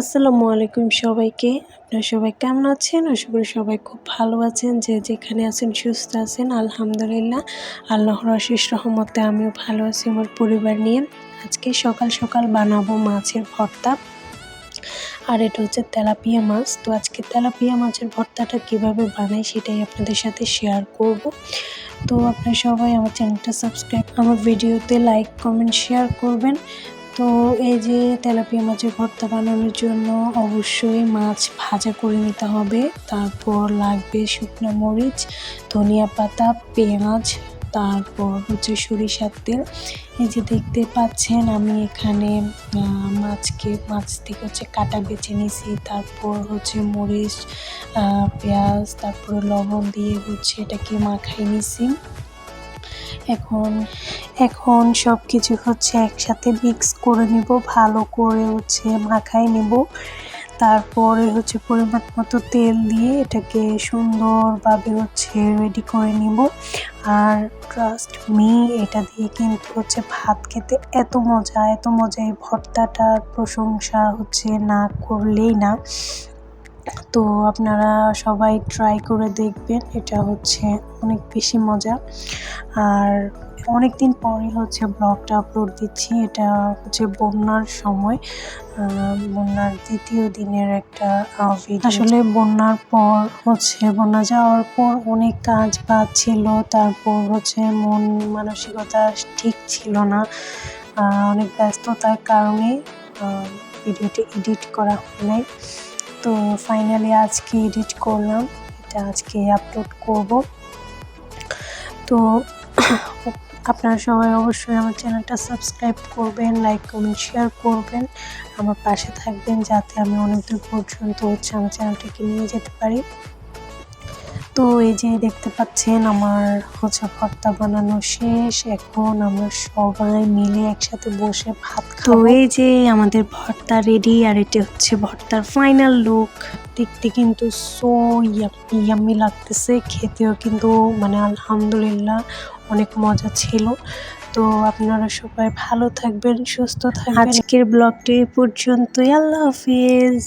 আসসালামু আলাইকুম সবাইকে। আপনারা সবাই কেমন আছেন? আশা করি সবাই খুব ভালো আছেন। যে যেখানে আছেন, সুস্থ আছেন, আলহামদুলিল্লাহ। আল্লাহর আশিস রহমতে আমিও ভালো আছি আমার পরিবার নিয়ে। আজকে সকাল সকাল বানাবো মাছের ভর্তা। আর এটা হচ্ছে তেলাপিয়া মাছ। তো আজকে তেলাপিয়া মাছের ভর্তাটা কীভাবে বানাই সেটাই আপনাদের সাথে শেয়ার করব। তো আপনারা সবাই আমার চ্যানেলটা সাবস্ক্রাইব আমার ভিডিওতে লাইক কমেন্ট শেয়ার করবেন। তো এই যে তেলাপিয়া মাছের ভর্তা বানানোর জন্য অবশ্যই মাছ ভাজা করে নিতে হবে। তারপর লাগবে শুকনো মরিচ, ধনিয়া পাতা, পেঁয়াজ, তারপর হচ্ছে সরিষার তেল। এই যে দেখতে পাচ্ছেন, আমি এখানে মাছকে, মাছ থেকে হচ্ছে কাটা বেছে নিয়েছি তারপর হচ্ছে মরিচ পেঁয়াজ, তারপর লবণ দিয়ে হচ্ছে এটাকে মাখাই নিছি। এখন এখন সব কিছু হচ্ছে একসাথে মিক্স করে নিব, ভালো করে হচ্ছে মাখাই নিব। তারপরে হচ্ছে পরিমাণ মতো তেল দিয়ে এটাকে সুন্দরভাবে হচ্ছে রেডি করে নিব। আর ট্রাস্ট মি এটা দিয়ে কিন্তু হচ্ছে ভাত খেতে এত মজা এত মজা এই ভর্তাটার প্রশংসা হচ্ছে না করলেই না। তো আপনারা সবাই ট্রাই করে দেখবেন, এটা হচ্ছে অনেক বেশি মজা। আর অনেক দিন পরে হচ্ছে ব্লগটা আপলোড দিচ্ছি, এটা হচ্ছে বন্যার সময় বন্যার দ্বিতীয় দিনের একটা আসলে বন্যার পর হচ্ছে, বন্যা যাওয়ার পর অনেক কাজ বাদ ছিল, তারপর হচ্ছে মন মানসিকতা ঠিক ছিল না অনেক ব্যস্ততার কারণে ভিডিওটি এডিট করা হয় নাই। তো ফাইনালি আজকে এডিট করলাম। এটা আজকে আপলোড করব। তো আপনারা সবাই অবশ্যই আমার চ্যানেলটা সাবস্ক্রাইব করবেন লাইক কমেন্ট শেয়ার করবেন। আমার পাশে থাকবেন যাতে আমি অনেক দূর পর্যন্ত হচ্ছে আমার চ্যানেলটাকে নিয়ে যেতে পারি। তো এই যে দেখতে পাচ্ছেন আমার হচ্ছে ভর্তা বানানো শেষ। এখন আমরা সবাই মিলে একসাথে বসে ভাত তো এই যে আমাদের ভর্তা রেডি আর এটি হচ্ছে ভর্তার ফাইনাল লুক দেখতে কিন্তু সো ইয়াম্মি লাগতেছে। খেতেও কিন্তু মানে আলহামদুলিল্লাহ অনেক মজা ছিল। তো আপনারা সবাই ভালো থাকবেন সুস্থ থাকবেন। আজকের ব্লগটি পর্যন্তই। আল্লাহ হাফিজ।